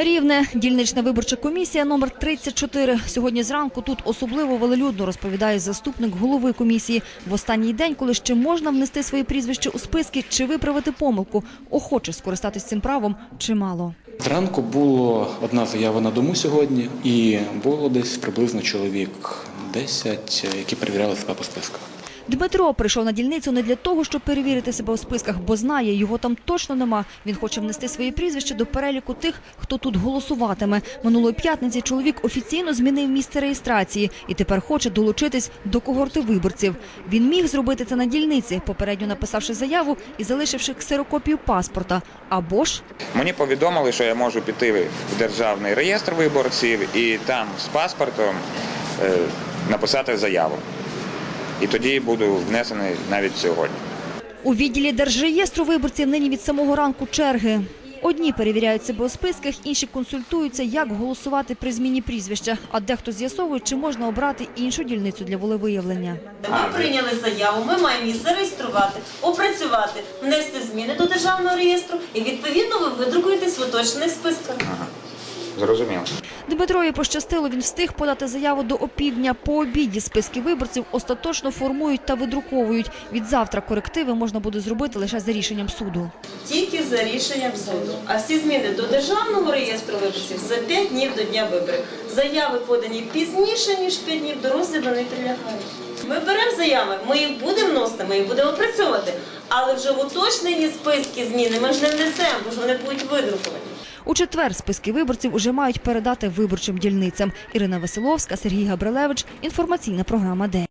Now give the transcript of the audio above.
Рівне дільнична виборча комісія номер 34. Сьогодні зранку тут особливо велелюдно розповідає заступник голови комісії. В останній день, коли ще можна внести своє прізвище у списки чи виправити помилку, охоче скористатись цим правом чимало. Зранку було одна заява на дому сьогодні, і було десь приблизно чоловік 10, які перевіряли себе по списках. Дмитро прийшов на дільницю не для того, щоб перевірити себе у списках, бо знає, його там точно нема. Він хоче внести своє прізвище до переліку тих, хто тут голосуватиме. Минулої п'ятниці чоловік офіційно змінив місце реєстрації і тепер хоче долучитись до когорти виборців. Він міг зробити це на дільниці, попередньо написавши заяву і залишивши ксерокопію паспорта. Або ж Мені повідомили, що я можу піти в державний реєстр виборців і там з паспортом е, написати заяву. І тоді буду внесений навіть сьогодні. У відділі Держреєстру виборців нині від самого ранку черги. Одні перевіряють себе у списках, інші консультуються, як голосувати при зміні прізвища, а дехто з'ясовує, чи можна обрати іншу дільницю для волевиявлення. Ми прийняли заяву, ми маємо її зареєструвати, опрацювати, внести зміни до державного реєстру і відповідно ви видрукуєтесь в уточнених списках. Зрозуміло. Дмитрові пощастило, він встиг подати заяву до опівдня. По обіді списки виборців остаточно формують та видруковують. Від завтра корективи можна буде зробити лише за рішенням суду. Тільки за рішенням суду. А всі зміни до державного реєстру виборців за 5 днів до дня виборів. Заяви подані пізніше, ніж 5 днів, до розгляду не підлягають. Ми беремо заяви, ми їх будемо вносити, ми їх будемо опрацьовувати. Але вже в уточнені списки зміни ми ж не внесемо, бо ж вони будуть видруковані. У четвер списки виборців уже мають передати виборчим дільницям. Ірина Василовська, Сергій Габрилевич. Інформаційна програма «День».